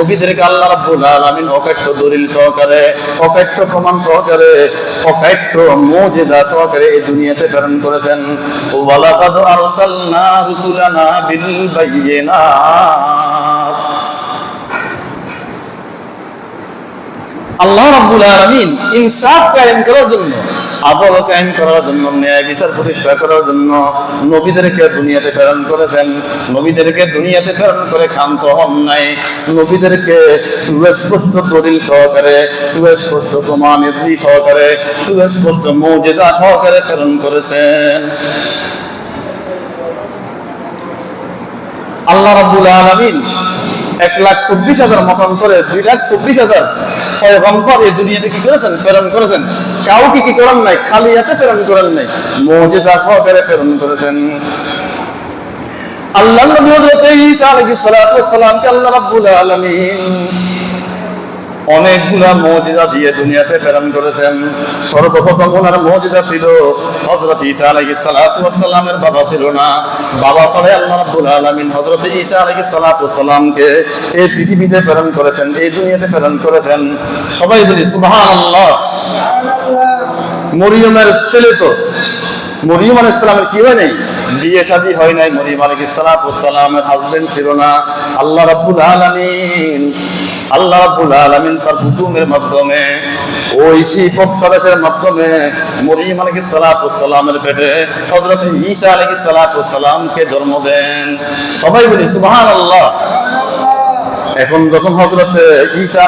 নবীদেরকে আল্লাহ রাব্বুল আলামিন অকাট্য দলিল সহকারে, অকাট্য প্রমাণ সহকারে, অকাট্য মুজিজা সহকারে এই দুনিয়াতে প্রেরণ করেছেন। ওয়ালাকাদ আরসালনা রুসুলানা বিল বায়িনাত আল্লাহ রাব্বুল আলামিন ইনসাফ কায়েম করার জন্য আদল কায়েম করার জন্য, ন্যায় বিচার প্রতিষ্ঠা করার জন্য নবীদেরকে দুনিয়াতে প্রেরণ করেছেন। নবীদেরকে দুনিয়াতে প্রেরণ করে ক্ষান্ত হন নাই। নবীদেরকে সুস্পষ্ট দলিল সহকারে, সুস্পষ্ট প্রমাণের সহকারে, সুস্পষ্ট মৌজেদা সহকারে প্রেরণ করেছেন। আল্লাহ রাব্বুল আলামিন এক লাখ চব্বিশ হাজার মতান্তরে, দুই লাখ চব্বিশ হাজার পয়গম্বর এই দুনিয়াতে কি করেছেন? প্রেরণ করেছেন। কাউকে কি করেন নাই? খালি হাতে প্রেরণ করেন নাই। মৌজিজা সহকারে প্রেরণ করেছেন। আল্লাহ নবী হযরত ঈসা আলাইহিস সালাতু ওয়াস সালামকে আল্লাহ রাব্বুল আলামিন অনেকগুলা মৌজিজা দিয়ে দুনিয়াতে প্রেরণ করেছেন। সর্বপ্রথম ওনার মৌজিজা ছিল হজরত ঈসা আলাইহিস সালাতু ওয়াস বাবা ছিল না। বাবা ছাড়াই আল্লাহ রাব্বুল আলামিন হযরত ঈসা আলাইহিস সালাতু ওয়াস এই পৃথিবীতে প্রেরণ করেছেন, এই দুনিয়াতে প্রেরণ করেছেন। সবাই বলি, সুবহানাল্লাহ। মরিয়মের ছেলে তো। মরিয়ম আলাইহিস সালামের কি হয় নাই? বিয়ে শাদী হয় নাই। মরিয়ম আলাইহিস সালামের হাজবেন্ড ছিল না। আল্লাহ রাব্বুল আলামিন আল্লাহ রাব্বুল আলামিন তার হুকুমের মাধ্যমে ওই সেই প্রত্যাদেশের মাধ্যমে মরিয়ম আলাইহিস সালাতু সালামের পেটে হযরত ঈসা আলাইহিস সালাতু সালামকে জন্ম দেন। সবাই বলি, সুবহানাল্লাহ। এখন যখন হজরত ঈসা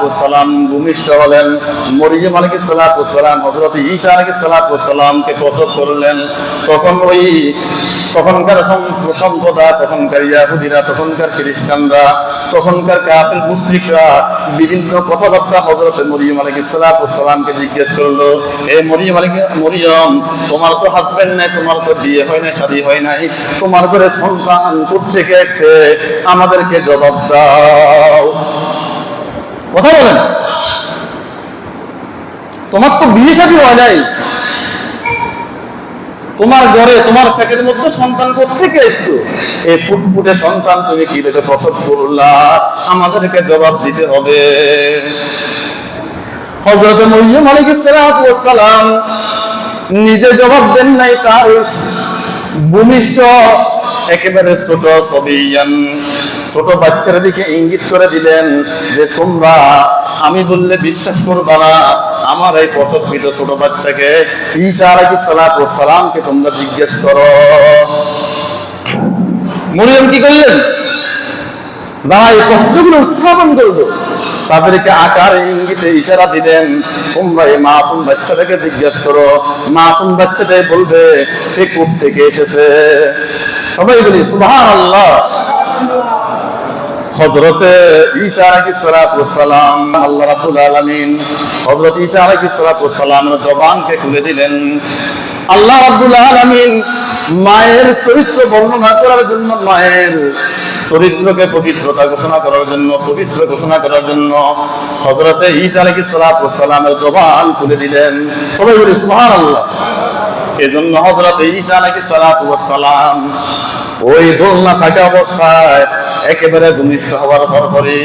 ওয়াস সালাম ভূমিষ্ঠ হলেন সালাতু ওয়াস সালাম হযরত ঈসা সালাতু ওয়াস সালামকে প্রসব করলেন, তখন ওই তখনকার সম- সম্প্রদায়, তখনকার ইয়াহুদিরা, তখনকার খ্রিস্টানরা, তখনকার কাফির মুশরিকরা, বিভিন্ন কথাবার্তা হযরত মরিয়ম সালাতু সালামকে জিজ্ঞেস করল, এ মরিয়ম আলাইহিস মরিয়ম, তোমার তো হাজবেন্ড নাই, তোমার তো বিয়ে হয় নাই, শাদী হয় নাই, তোমার ঘরে সন্তান কোথেকে এসেছে? আমাদেরকে জবাব দাও। কথা বলেন। তোমার তো বিয়ে শাদী হয় নাই তোমার ঘরে তোমার পেটের মধ্যে সন্তান কোথেকে এসতো এই ফুটফুটে সন্তান তুমি কি রেখে প্রসব করলা? আমাদেরকে জবাব দিতে হবে। হজরত মরিয়ম আলিক সালাতু ওয়াস সালাম নিজে জবাব দেন নাই তার ভূমিষ্ঠ একেবারে ছোট সবিয়ান ছোট বাচ্চার দিকে ইঙ্গিত করে দিলেন যে, তোমরা, আমি বললে বিশ্বাস করবা না, আমার এই প্রসবকৃত ছোট বাচ্চাকে ঈসা আলাইহিস সালাতু সালামকে তোমরা জিজ্ঞেস করো। মরিয়ম কি করলেন? যারা এই প্রশ্নগুলো উত্থাপন করব তাদেরকে আকার ইঙ্গিতে ইশারা দিলেন, তোমরা এই মাসুম বাচ্চাটাকে জিজ্ঞেস করো। মাসুম বাচ্চাটাই বলবে, সে কূপ থেকে এসেছে? সবাই বলি সুবহান আল্লাহ হজরতে ঈসা আলাইহিস সালাতু সালাম আল্লাহ রাব্বুল আলামিন হযরত ঈসা আলাইহিস সালাতু সালামের জবানকে খুলে দিলেন। আল্লাহ রাব্বুল আলামিন মায়ের চরিত্র বর্ণনা করার জন্য, মায়ের চরিত্রকে পবিত্রতা ঘোষণা করার জন্য, পবিত্র ঘোষণা করার জন্য হযরতে ঈসা আলাইহিস সালাতু সালামের জবান খুলে দিলেন। সবাই বলি, সুবহানাল্লাহ। এজন্য হযরত ঈসা আলাইহিস সালাতু ওয়াস সালাম ওই দোলনা থাকা অবস্থায় একেবারে ভূমিষ্ঠ হওয়ার পর পরে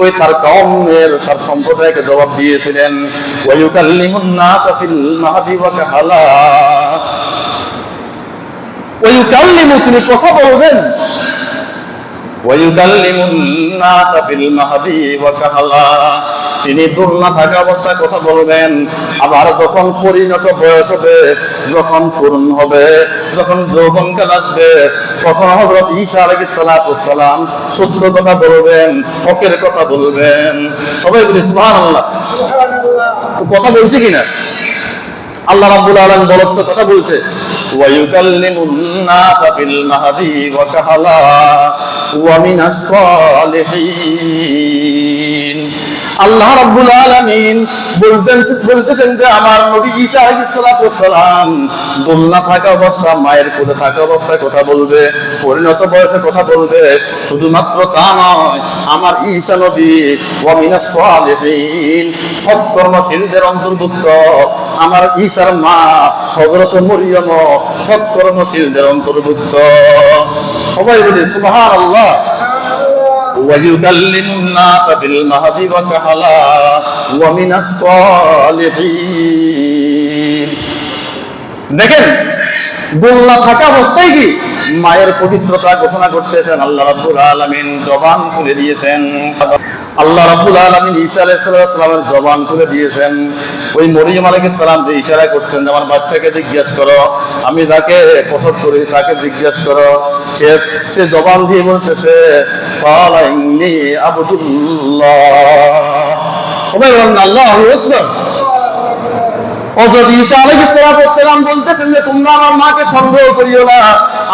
ওই তার কওমের তার সম্প্রদায়কে জবাব দিয়েছিলেন, ওয়ায়ুকাল্লিমুন নাস ফিল মাহদি ওয়া কাহালা। ওয়ায়ুকাল্লিমু, তিনি কথা বলবেন ওয়ায়ুকাল্লিমুন নাসা ফিল মাহদি ওয়া কাহালা তিনি দোলনা থাকা অবস্থায় কথা বলবেন আবার যখন পরিণত বয়স হবে যখন পূর্ণ হবে যখন যৌবনকাল আসবে তখন হযরত ঈসা আলাইহিস সালাম সত্য কথা বলবেন হকের কথা বলবেন। সবাই বলি সুবহানাল্লাহ। তো কথা বলছে কিনা? আল্লাহ রাব্বুল আলামিন বলত, কথা বলছে ওয়ায়ুকাল্লিমুন নাস ফিল মাহদি ওয়া কাহালা ওয়া মিনাস সালিহিন। আল্লাহ রাব্বুল আলামিন বলতেন বলতেছেন যে আমার নবী ঈসা আলাইহিস সালাতু সালাম দোলনা থাকা অবস্থা মায়ের কোলে থাকা অবস্থায় কথা বলবে, পরিণত বয়সে কথা বলবে, শুধুমাত্র তা নয়, আমার ঈসা নবী ওয়া মিনাস সালিহিন সৎকর্মশীলদের অন্তর্ভুক্ত, আমার ঈসার মা হযরত মরিয়ম সৎকর্মশীলদের অন্তর্ভুক্ত। সবাই বলি সুবহানাল্লাহ। ويكلم الناس في المهد وكهلا ومن الصالحين দেখেন গোল্লা থাকা অবস্থায় কি মায়ের পবিত্রতা ঘোষণা করতেছেন আল্লাহ রাব্বুল আলামিন জবান খুলে দিয়েছেন আল্লাহ রাব্বুল আলামিন ঈসা আলাইহিস সালামের জবান খুলে দিয়েছেন। ওই মরিয়ম আলাইহিস সালাম যে ইশারা করছেন যে, আমার বাচ্চাকে জিজ্ঞেস করো, আমি যাকে প্রসব করি তাকে জিজ্ঞেস করো, সে সে জবান দিয়ে বলতেছে আবদুল্লাহ। সবাই বলেন, আল্লাহু আমার মাকে সন্দেহ করিও না,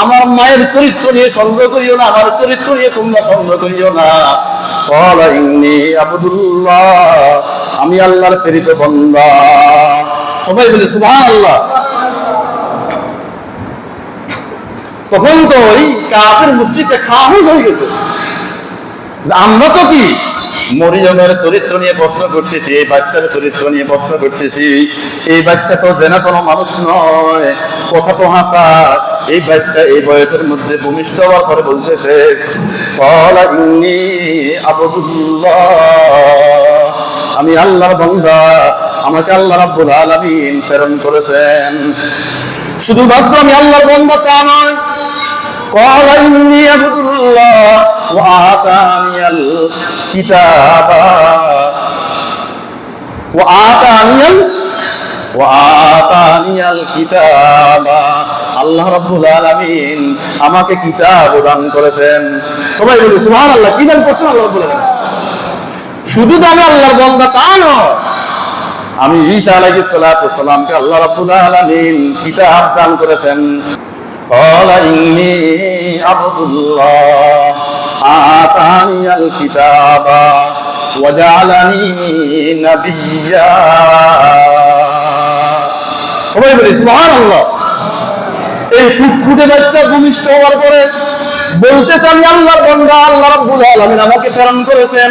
আমার মায়ের চরিত্র নিয়ে সন্দেহ করিও না, আমার চরিত্র নিয়ে তোমরা সন্দেহ করিও না। আবদুল্লাহ, আমি আল্লাহর প্রেরিত বান্দা। সবাই বলে, সুবহানাল্লাহ। তখন তো ওই কাফের মুশরিকটা খামোশ হয়ে গেছে। আমরা তো কি? মরিয়মের চরিত্র নিয়ে প্রশ্ন করতেছি, এই বাচ্চার চরিত্র নিয়ে প্রশ্ন করতেছি। এই বাচ্চা তো জেনা কোনো মানুষ নয়। কথা তো হাসা। এই বাচ্চা এই বয়সের মধ্যে ভূমিষ্ঠ হওয়ার পরে বলতেছে আমি আল্লাহর বান্দা আমাকে আল্লাহ রাব্বুল আলামিন প্রেরণ করেছেন। শুধুমাত্র আমি আল্লাহর বান্দা তা নয় قال إني عبد الله وآتاني الكتاب وآتاني ال- وآتاني الكتاب আল্লাহ রাব্বুল আলামিন আমাকে কিতাব দান করেছেন সবাই বলি সুবহানাল্লাহ কি দান করছেন আল্লাহ রাব্বুল আলামিন শুধু তো আমি আল্লাহর বান্দা তা নয় আমি ঈসা আলাইহিস সালাতু সালামকে আল্লাহ রাব্বুল আলামিন কিতাব দান করেছেন قال إني عبد الله آتاني الكتاب وجعلني نبيا সবাই বলি সুবহানাল্লাহ এই ফুটফুটে বাচ্চা ভূমিষ্ঠ হওয়ার পরে বলতেছে আমি আল্লাহর বান্দা আল্লাহ রাব্বুল আলামিন আমাকে প্রেরণ করেছেন।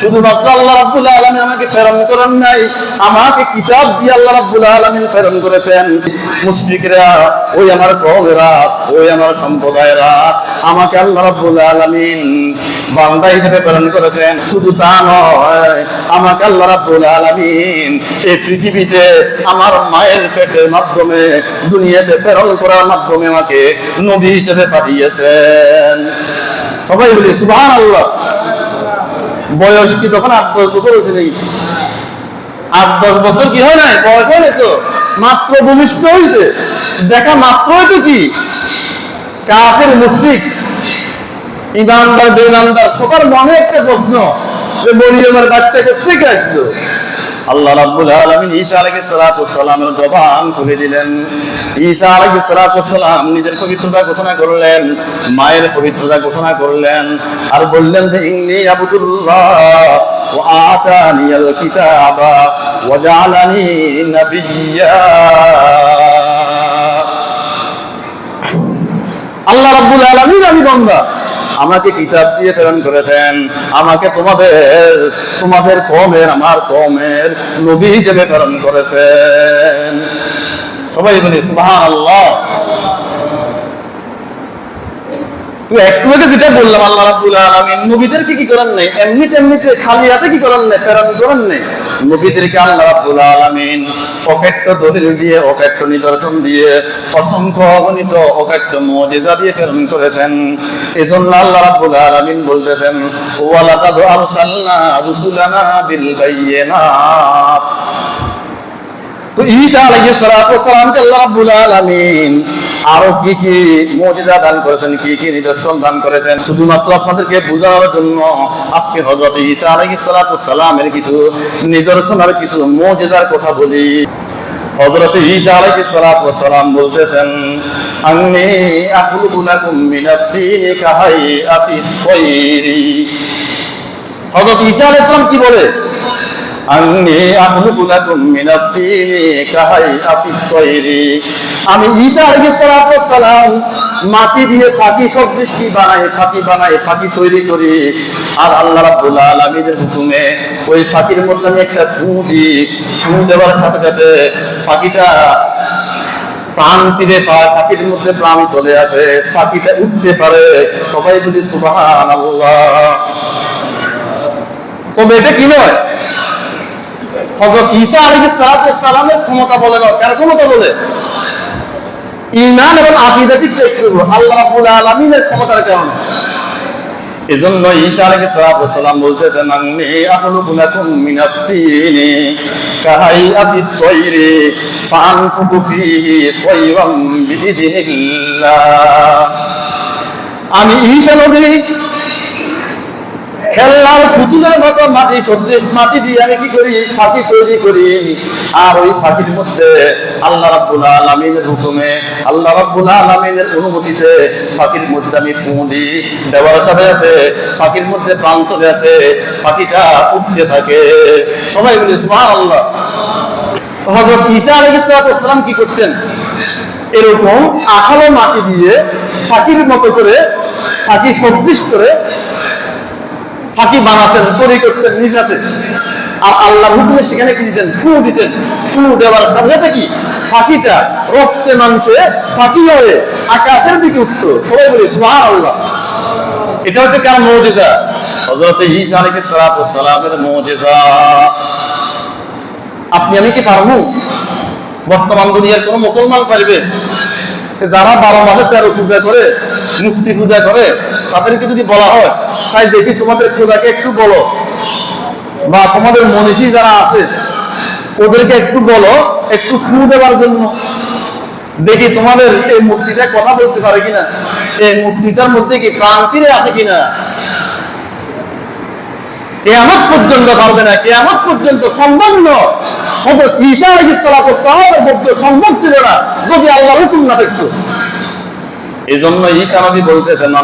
শুধুমাত্র আল্লাহ রাব্বুল আলামিন আমাকে প্রেরণ করেন নাই, আমাকে কিতাব দিয়ে আল্লাহ রাব্বুল আলামিন প্রেরণ করেছেন। মুশরিকরা, ওই আমার কওমেরা, ওই আমার সম্প্রদায়েরা আমাকে আল্লাহ রাব্বুল আলামিন বান্দা হিসেবে প্রেরণ করেছেন। শুধু তা নয়, আমাকে আল্লাহ রাব্বুল আলামিন এই পৃথিবীতে আমার মায়ের পেটের মাধ্যমে, দুনিয়াতে প্রেরণ করার মাধ্যমে আমাকে নবী হিসেবে পাঠিয়েছেন। সবাই বলি সুবহান আল্লাহ বয়স কি তখন আট দশ বছর হয়েছে নাকি? আট দশ বছর কি হয় নাই? বয়স হয় নাই তো? মাত্র ভূমিষ্ঠ হয়েছে। দেখা মাত্রই তো কি? কাফের মুশরিক ইমানদার বেঈমানদার, সবার মনে একটা প্রশ্ন যে মরিয়মের বাচ্চা থেকে আসলো আল্লাহ রাব্বুল আলামিন ঈসা আলাইহিস সালাতু জবান খুলে দিলেন। ঈসা আলাইহিস সালাতু সালাম নিজের পবিত্রতা ঘোষণা করলেন, মায়ের পবিত্রতা ঘোষণা করলেন আর বললেন যে, ইন্নী আবদুল্লাহ ওয়া আতানিয়াল কিতাবা ওয়া নাবিয়্যা। আল্লাহ রাব্বুল আলামিন আমি বান্দা। আমাকে কিতাব দিয়ে প্রেরণ করেছেন। আমাকে তোমাদের তোমাদের কমের, আমার কমের নবী হিসেবে প্রেরণ করেছেন। সবাই বলি, সুবহানাল্লাহ। তো একটু আগে যেটা বললাম, আল্লাহ রাব্বুল আলামিন নবীদেরকে কি করেন নাই? এমনি তেমনিতে খালি হাতে কি করেন নাই? প্রেরণ করেন নাই? নবীদেরকে আল্লাহ রাব্বুল আলামিন। অকেট্ট দলিল দিয়ে অকেট্ট নিদর্শন দিয়ে, অসংখ্য অগণিত অকেট্ট মুজিজা দিয়ে প্রেরণ করেছেন। এজন্য আল্লাহ রাব্বুল আলামিন বলতেছেন, ওয়ালাকাদ আরসালনা রুসুলানা বিল বায়্যিনাত তো ঈসা আলাইহিস সালাতু ওয়াসসালামকে আল্লাহ রাব্বুল আলামিন আরও কি কি মুজিজা দান করেছেন, কি কি নিদর্শন দান করেছেন? শুধুমাত্র আপনাদেরকে বোঝানোর জন্য আজকে আলাইহিস সালাতু ওয়াসসালামের কিছু নিদর্শন আর কিছু মুজিজার কথা বলি। হযরত ঈসা আলাইহিস সালাতু ওয়াসসালাম বলতেছেন, আন্নী আখলুকু লাকুম মিনাত তিনি কাহাইয়াতি তাইরি হযরত আলাইহিস সালাম কি বলে? আন্নি তাইরি আমি ঈসা আলাইহিস মাটি দিয়ে ফাঁকি, সব বৃষ্টি বানাই, ফাঁকি বানাই, ফাঁকি তৈরি করি। আর আল্লাহ রাব্বুল আলামিনের হুকুমে ওই ফাঁকির মধ্যে আমি একটা ফু দিই। ফু দেওয়ার সাথে সাথে ফাঁকিটা প্রাণ ফিরে পায় পাখির মধ্যে প্রাণ চলে আসে পাখিটা উঠতে পারে। সবাই বলি সুবাহ তবে এটা কি নয়? ঈসা আলাইহিস সালামের ক্ষমতা বলে না কার ক্ষমতা বলে? এবং আকিদাতিক আল্লাহ রাব্বুল আলামিনের ক্ষমতার কারণে। এজন্য ঈসা আলাইহিস সালাম বলতেছেন আমি আখলুকু লাকুম মিনাত তিনি কাহাইয়াতিত তায়রি ফাআনফুকু ফীহি তায়রাম বিইذنিল্লাহ আমি ঈসা নবী খেলনার পুতুলের মতো মাটি সদৃশ মাটি দিয়ে আমি কি করি? ফাঁকি তৈরি করি। আর ওই ফাঁকির মধ্যে আল্লাহ রাব্বুল আলামিনের হুকুমে, আল্লাহ রাব্বুল আলামিনের অনুমতিতে ফাঁকির মধ্যে আমি দিই। দেওয়ার সাথে সাথে ফাঁকির মধ্যে প্রাণ চলে আসে, ফাঁকিটা উঠতে থাকে। সবাই বলি, সুবহানাল্লাহ। হযরত ঈসা কি করতেন? এরকম আঠালো মাটি দিয়ে ফাঁকির মতো করে, ফাঁকি সদৃশ করে ফাঁকি বানাতেন, তৈরি করতেন নিজ হাতে। আর আল্লাহর হুকুমে সেখানে কি দিতেন? ফু দিতেন। ফু দেওয়ার সাথে সাথে কি? ফাঁকিটা রক্তে মাংসে ফাঁকি হয়ে আকাশের দিকে উঠতো। সবাই বলি সুহান আল্লাহ এটা হচ্ছে কার মৌজিদা হজরত ঈসা আলাইহিস সালাতু সালামের মৌজিদা আপনি আমি কি পারব? বর্তমান দুনিয়ার কোন মুসলমান পারবে? যারা বারো মাসে তেরো পূজা করে, মুক্তি পূজা করে, তাদেরকে যদি বলা হয় সাই দেখি তোমাদের খোদাকে একটু বলো। বা তোমাদের মনীষী যারা আছে, ওদেরকে একটু বলো, একটু ফু দেওয়ার জন্য। দেখি তোমাদের এই মূর্তিটা কথা বলতে পারে কিনা, এই মূর্তিটার মধ্যে কি প্রাণ ফিরে আসে কিনা। কেয়ামত পর্যন্ত পারবে না, কেয়ামত পর্যন্ত সম্ভব নয় হজরত ইসা আলী সালামের মধ্যে সম্ভব ছিল না যদি আল্লাহ হুকুম না দেখতো। এই জন্য ইসা নবী বলতেছেন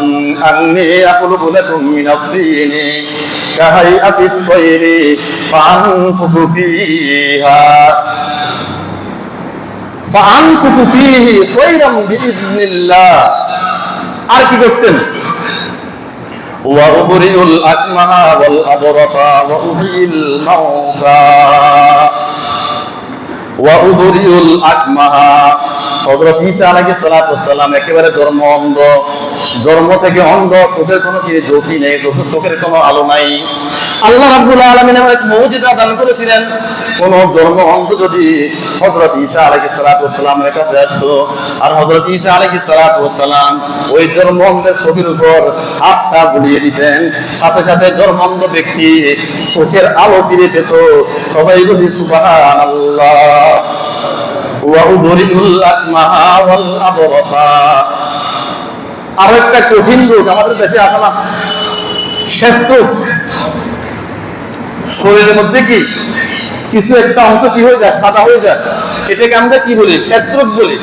আন্নি আকুলু বুলাকুম মিন আদ-দীনি কাহাই আতিত তাইরি ফানফুকু ফিহা। ফানফুকু ফিহি তাইরাম বিইذنিল্লাহ আর কি করতেন? وأبرئ الأكمه والأبرص وأحيي الموتى ওয়া উবরিউল আকমাহা ঈসা আলাইহিস সালাতু ওয়াসসালাম একেবারে জন্ম অন্ধ, জন্ম থেকে অন্ধ, চোখের কোনো কি জ্যোতি নেই চোখের কোনো আলো নাই। আল্লাহ রাব্বুল আলামিন এমন এক মুজিজা দান করেছিলেন। কোন জন্ম অন্ধ যদি হযরত ঈসা আলাইহিস সালাতু ওয়াসসালামের কাছে আসতো, আর হযরত ঈসা আলাইহিস সালাতু ওয়াসসালাম ওই জন্ম অন্ধের চোখের উপর হাতটা বুলিয়ে দিতেন। সাথে সাথে জন্ম অন্ধ ব্যক্তি চোখের আলো ফিরে পেত। সবাই বলি সুবহানাল্লাহ। وأبرئ الأكمه والأبرص আরো একটা কঠিন রোগ আমাদের দেশে আছে না শ্বেত রোগ শরীরের মধ্যে কি কিছু একটা অংশ কি হয়ে যায় সাদা হয়ে যায় এটাকে আমরা কি বলি? শ্বেত বলি।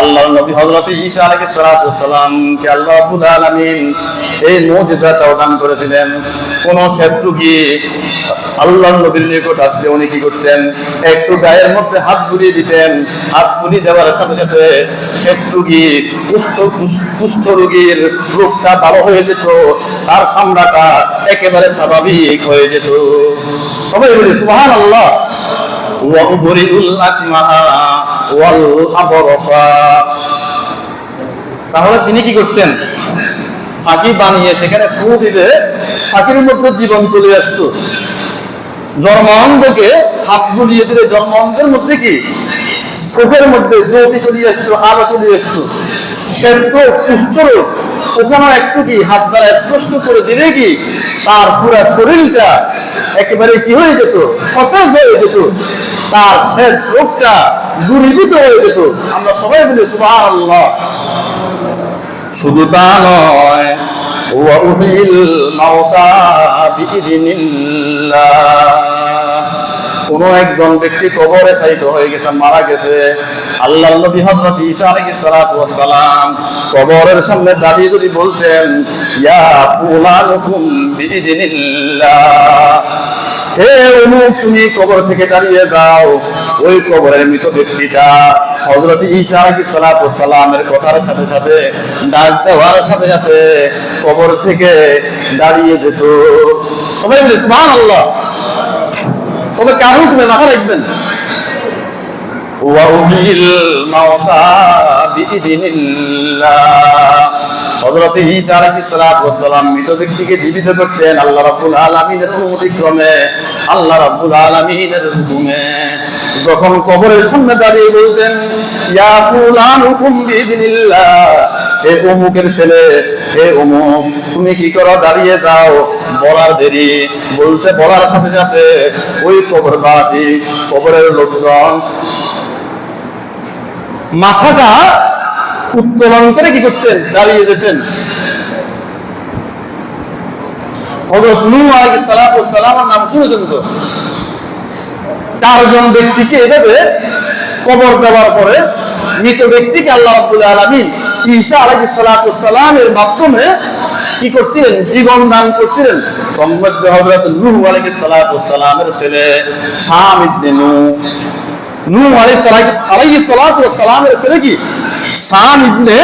আল্লাহ নবী হযরত ঈসা আলাইহিস সালাতু কে আল্লাহ রাব্বুল আলামিন এই মুজিজাটা দান করেছিলেন। কোন শ্বেত রোগী আল্লাহ নবীর নিকট আসলে উনি কি করতেন? একটু গায়ের মধ্যে হাত বুলিয়ে দিতেন। হাত বুলিয়ে দেওয়ার সাথে সাথে শ্বেত রোগী, কুষ্ঠ কুষ্ঠ রোগীর রোগটা ভালো হয়ে যেত। তার চামড়াটা একেবারে স্বাভাবিক হয়ে যেত। সবাই বলি সুবহান আকমাহা ওয়াল আবরসা তাহলে তিনি কি করতেন? ফাঁকি বানিয়ে সেখানে ফু দিলে ফাঁকির মধ্যে জীবন চলে আসতো। জন্মান্ধকে হাত বুলিয়ে দিলে জন্মান্ধের মধ্যে কি? চোখের মধ্যে জ্যোতি চলে আসতো, আলো চলে আসতো। সেদ্ধ কুষ্ঠ রোগ ওখানে একটু কি হাত দ্বারা স্পর্শ করে দিলে কি? তার পুরা শরীরটা একেবারে কি হয়ে যেত? সতেজ হয়ে যেত। তার রোগটা দূরীভূত হয়ে যেত। আমরা সবাই সুবাহ আল্লাহ শুধু তা নয় কোন একজন ব্যক্তি কবরে সাইত হয়ে গেছে, মারা গেছে। আল্লাহ নবী হজরত ঈসা আলাইহিস সালাতু সালাম কবরের সামনে দাঁড়িয়ে যদি বলতেন, ইয়া ফুলানুকুম বিইজনিল্লাহ হে অমুক তুমি কবর থেকে দাঁড়িয়ে যাও ওই কবরের মৃত ব্যক্তিটা হযরত ঈসা আলাইহিস সালাতু ওয়াস সালামের কথার সাথে সাথে ডাক দেওয়ার সাথে সাথে কবর থেকে দাঁড়িয়ে যেত সবাই বলে সুবহানাল্লাহ তবে কার হুকুমে মাথা রাখবেন وأحيي الموتى بإذن الله হযরত ঈসা আলাইহিস সালাম মৃত ব্যক্তিকে জীবিত করতেন আল্লাহ রাব্বুল আলামিনের অনুমতিক্রমে আল্লাহ রাব্বুল আলামিনের হুকুমে। যখন কবরের সামনে দাঁড়িয়ে বলতেন, ইয়া ফুলান হুকুম হে অমুকের ছেলে, হে অমুক, তুমি কি করো? দাঁড়িয়ে যাও, বলার দেরি। বলতে বলার সাথে সাথে ওই কবর কবরবাসী, কবরের লোকজন মাথাটা উত্তোলন করে কি করতেন? দাঁড়িয়ে যেতেন। ওয়াস সালামের নাম শুনেছেন তো? চারজন ব্যক্তিকে এভাবে কবর দেওয়ার পরে মৃত ব্যক্তিকে আল্লাহ রাব্বুল আলামিন ঈসা মাধ্যমে কি করছিলেন? জীবন দান করছিলেন। সম্মত হযরত নূহ সালামের ছেলে ইবনে নূহ। নূহ ছেলে কি? শাম ইবনে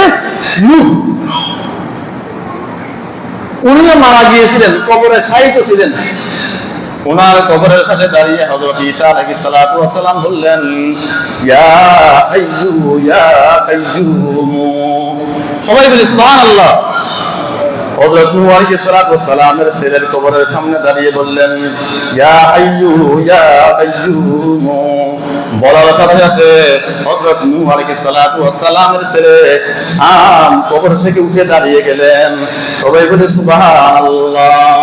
উনিও মারা গিয়েছিলেন, কবরে শায়িত ছিলেন। ওনার কবরের কাছে দাঁড়িয়ে হযরত ঈসা আলাইহিস সালাতু ওয়াস সালাম বললেন, ইয়া আইযু ইয়া কাইয়ুম। সবাই বলে, সুবহানাল্লাহ। হযরত নূহ আলাইহিস সালাতু সালামের ছেলের কবরের সামনে দাঁড়িয়ে বললেন, ইয়া হাইয়ু ইয়া কাইয়ুম বলার সাথে সাথে হযরত নূহ আলাইহিস সালাতু সালামের ছেলে শাম কবর থেকে উঠে দাঁড়িয়ে গেলেন। সবাই বলে সুবহানাল্লাহ।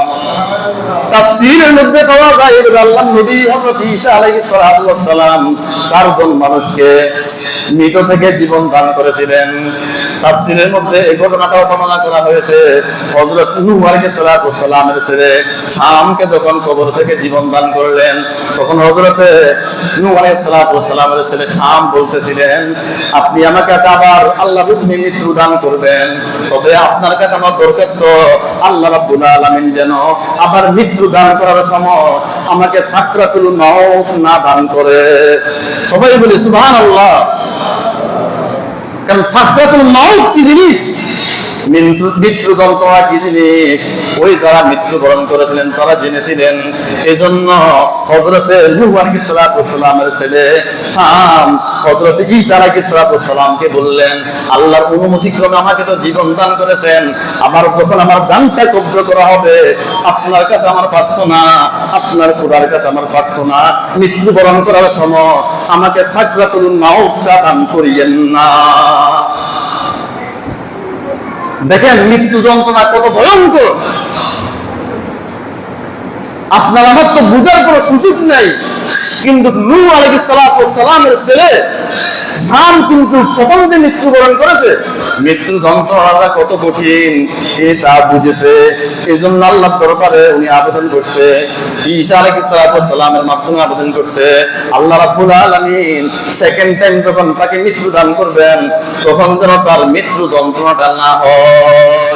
তাফসীরের মধ্যে পাওয়া যায় এগুলো আল্লাহর নবী হযরত ঈসা আলাইহিস সালাতু সালাম চারজন মানুষকে মৃত থেকে জীবন দান করেছিলেন। তাফসীরের মধ্যে এই ঘটনাটাও বর্ণনা করা হয়েছে। হযরত নূহ আলাইহিস সালামের ছেলে শামকে যখন কবর থেকে জীবন দান করলেন, তখন হযরত নূহ আলাইহিস সালামের ছেলে শাম বলতেছিলেন, আপনি আমাকে আবার আল্লাহ হুকমে মৃত্যু দান করবেন। তবে আপনার কাছে আমার দরখাস্ত, আল্লাহ রাব্বুল আলামিন যেন আবার মৃত্যু দান করার সময় আমাকে সাকরাতুল মাউত না দান করে। সবাই বলি, সুবহানাল্লাহ। কারণ সাফরাতুল মাউত কি জিনিস? মৃত্যু মৃত্যু যন্ত্রণা কি জিনিস, ওই যারা মৃত্যুবরণ করেছিলেন, তারা জেনেছিলেন। এই জন্য হজরতে নূহ আলাইহিস সালাতু ওয়াস সালামের ছেলে শাম হজরত ঈসা আলাইহিস সালাতু ওয়াস সালামকে বললেন, আল্লাহর অনুমতি ক্রমে আমাকে তো জীবন দান করেছেন। আমার যখন আমার জানটা কব্জ করা হবে, আপনার কাছে আমার প্রার্থনা, আপনার খোদার কাছে আমার প্রার্থনা। মৃত্যুবরণ করার সময় আমাকে সাকরাতুল মাউতটা দান করিয়েন না। দেখেন মৃত্যু যন্ত্রণা কত ভয়ঙ্কর। আপনার আমার তো বুঝার কোনো সুযোগ নেই। কিন্তু সালাতু ওয়াস সালামের ছেলে শাম কিন্তু প্রথম যে মৃত্যুবরণ করেছে মৃত্যু যন্ত্রণাটা কত কঠিন এ তা বুঝেছে? এই জন্য আল্লাহ দরবারে উনি আবেদন করছে, ঈসা আলাইহিস সালামের মাধ্যমে আবেদন করছে, আল্লাহ রাব্বুল আলামিন সেকেন্ড টাইম যখন তাকে মৃত্যু দান করবেন, তখন যেন তার মৃত্যু যন্ত্রণাটা না হয়।